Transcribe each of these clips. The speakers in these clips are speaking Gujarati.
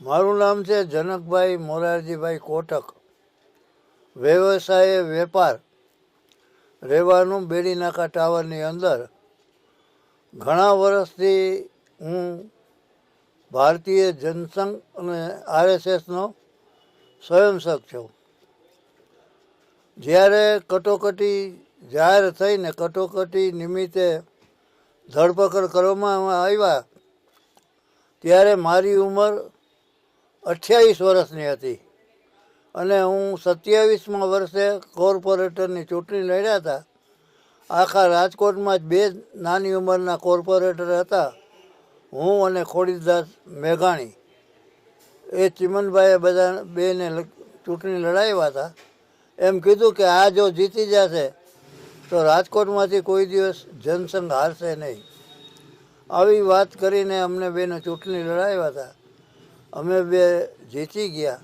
મારું નામ છે જનકભાઈ મોરારજીભાઈ કોટક. વ્યવસાય, વેપાર, રહેવાનું બેડીનાકા ટાવરની અંદર ઘણા વર્ષથી હું ભારતીય જનસંઘ અને આરએસએસનો સ્વયંસેવક છું. જ્યારે કટોકટી જાહેર થઈને કટોકટી નિમિત્તે ધરપકડ કરવામાં આવ્યા, ત્યારે મારી ઉંમર અઠ્યાવીસ વર્ષની હતી. અને હું સત્યાવીસમાં વર્ષે કોર્પોરેટરની ચૂંટણી લડ્યા હતા. આખા રાજકોટમાં જ બે નાની ઉંમરના કોર્પોરેટર હતા. હું અને ખોડીદાસ મેઘાણી. એ ચિમનભાઈએ બધા બેને ચૂંટણી લડાવ્યા હતા. એમ કીધું કે આ જો જીતી જશે, તો રાજકોટમાંથી કોઈ દિવસ જનસંઘ હારશે નહીં. આવી વાત કરીને અમને બેને ચૂંટણી લડાવ્યા હતા. અમે બે જીતી ગયા.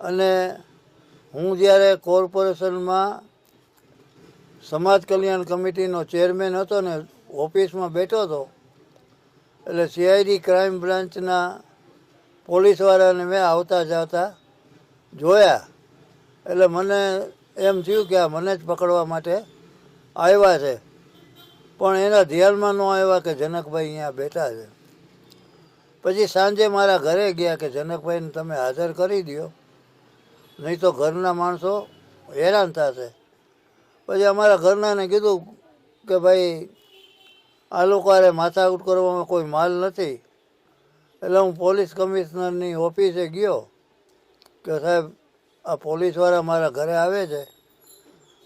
અને હું જ્યારે કોર્પોરેશનમાં સમાજ કલ્યાણ કમિટીનો ચેરમેન હતો ને ઓફિસમાં બેઠો હતો, એટલે સીઆઈડી ક્રાઇમ બ્રાન્ચના પોલીસવાળાને મેં આવતા જાતા જોયા. એટલે મને એમ થયું કે આ મને જ પકડવા માટે આવ્યા છે. પણ એના ધ્યાનમાં ન આવ્યા કે જનકભાઈ અહીંયા બેઠા છે. પછી સાંજે મારા ઘરે ગયા કે જનકભાઈને તમે હાજર કરી દો નહીં તો ઘરના માણસો હેરાન થશે. પછી અમારા ઘરનાને કીધું કે ભાઈ, આ લોકો અરે માથાકૂટ કરવામાં કોઈ માલ નથી. એટલે હું પોલીસ કમિશનરની ઓફિસે ગયો કે સાહેબ, આ પોલીસવાળા મારા ઘરે આવે છે,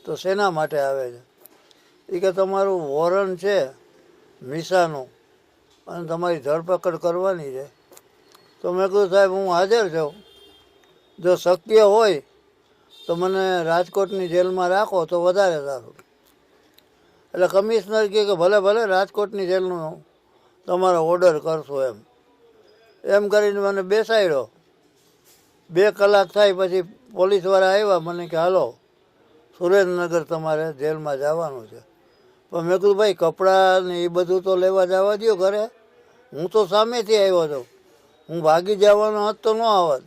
તો શેના માટે આવે છે? એ કે તમારું વોરંટ છે મિસાનું. અને તમારી ધરપકડ કરવાની છે. તો મેં કીધું, સાહેબ, હું હાજર છું. જો શક્ય હોય તો મને રાજકોટની જેલમાં રાખો તો વધારે સારું. એટલે કમિશનર કહે કે, ભલે ભલે, રાજકોટની જેલનો તમારો ઓર્ડર કરશો એમ. એમ કરીને મને બેસાડ્યો. બે કલાક થાય પછી પોલીસવાળા આવ્યા, મને કે, હાલો, સુરેન્દ્રનગર તમારે જેલમાં જવાનું છે. પણ મેં કીધું, ભાઈ, કપડાં ને એ બધું તો લેવા જવા દો ઘરે. હું તો સામેથી આવ્યો હતો હું ભાગી જવાનો હતો તો ન આવત.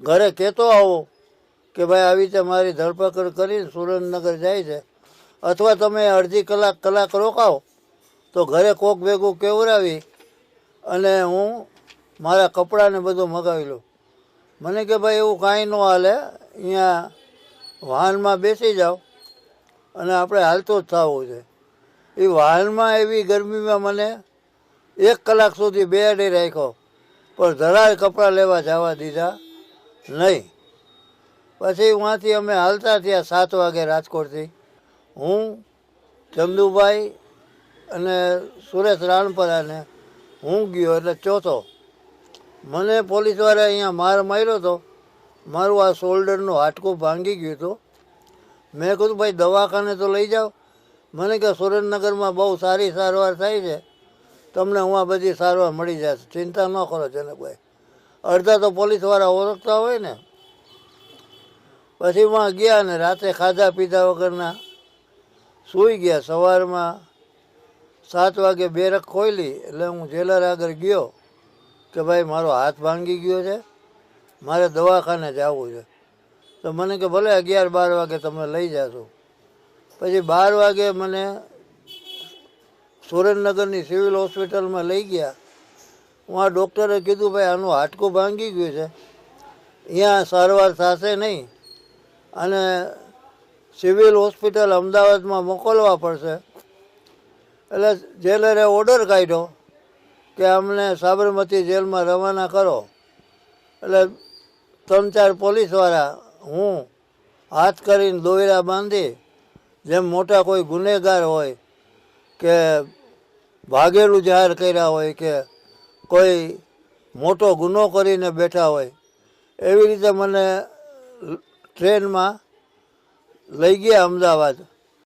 ઘરે કહેતો આવો કે, ભાઈ, આવી રીતે મારી ધરપકડ કરીને સુરેન્દ્રનગર જાય છે. અથવા તમે અડધી કલાક કલાક રોકાવો. તો ઘરે કોક ભેગું કેવરાવી અને હું મારા કપડાને બધું મગાવી લઉં. મને કે, ભાઈ, એવું કાંઈ ન હાલે. અહીંયા વાહનમાં બેસી જાઓ. અને આપણે હાલતો જ થવું છે. એ વાહનમાં એવી ગરમીમાં મને એક કલાક સુધી બે બેડી રાખ્યો. પણ જરાય કપડાં લેવા જવા દીધા નહીં. પછી ત્યાંથી અમે હાલતા થયા સાત વાગે રાજકોટથી. હું, ચંદુભાઈ અને સુરેશ રાણપરાને હું ગયો એટલે ચોથો. મને પોલીસવાળા અહીંયા માર માર્યો હતો મારું આ શોલ્ડરનું હાડકું ભાંગી ગયું હતું. મેં કીધું, ભાઈ, દવાખાને તો લઈ જાઓ. મને કે સુરેન્દ્રનગરમાં બહુ સારી સારવાર થાય છે. તમને હું આ બધી સારવાર મળી જશે. ચિંતા ન કરો જનકભાઈ. અડધા તો પોલીસવાળા ઓળખતા હોય ને. પછી વાં ગયા ને રાતે ખાધા પીધા વગરના. સૂઈ ગયા સવારમાં. સાત વાગે બેરક ખોલી એટલે હું જેલર આગળ ગયો કે, ભાઈ, મારો હાથ ભાંગી ગયો છે. મારે દવાખાને જવું છે. તો મને કે ભલે અગિયાર, બાર વાગે તમે લઈ જાશો. પછી બાર વાગે મને સુરેન્દ્રનગરની સિવિલ હોસ્પિટલમાં લઈ ગયા. હું આ ડૉક્ટરે કીધું, ભાઈ, આનું હાડકું ભાંગી ગયું છે. અહીંયા સારવાર થશે નહીં. અને સિવિલ હોસ્પિટલ અમદાવાદમાં મોકલવા પડશે. એટલે જેલરે ઓર્ડર કાઢ્યો કે અમને સાબરમતી જેલમાં રવાના કરો. એટલે ત્રણ ચાર પોલીસવાળા હું હાથ કરીને દોયરા બાંધી, જેમ મોટા કોઈ ગુનેગાર હોય, કે ભાગેલું જાહેર કર્યા હોય, કે કોઈ મોટો ગુનો કરીને બેઠા હોય, એવી રીતે મને ટ્રેનમાં લઈ ગયા અમદાવાદ.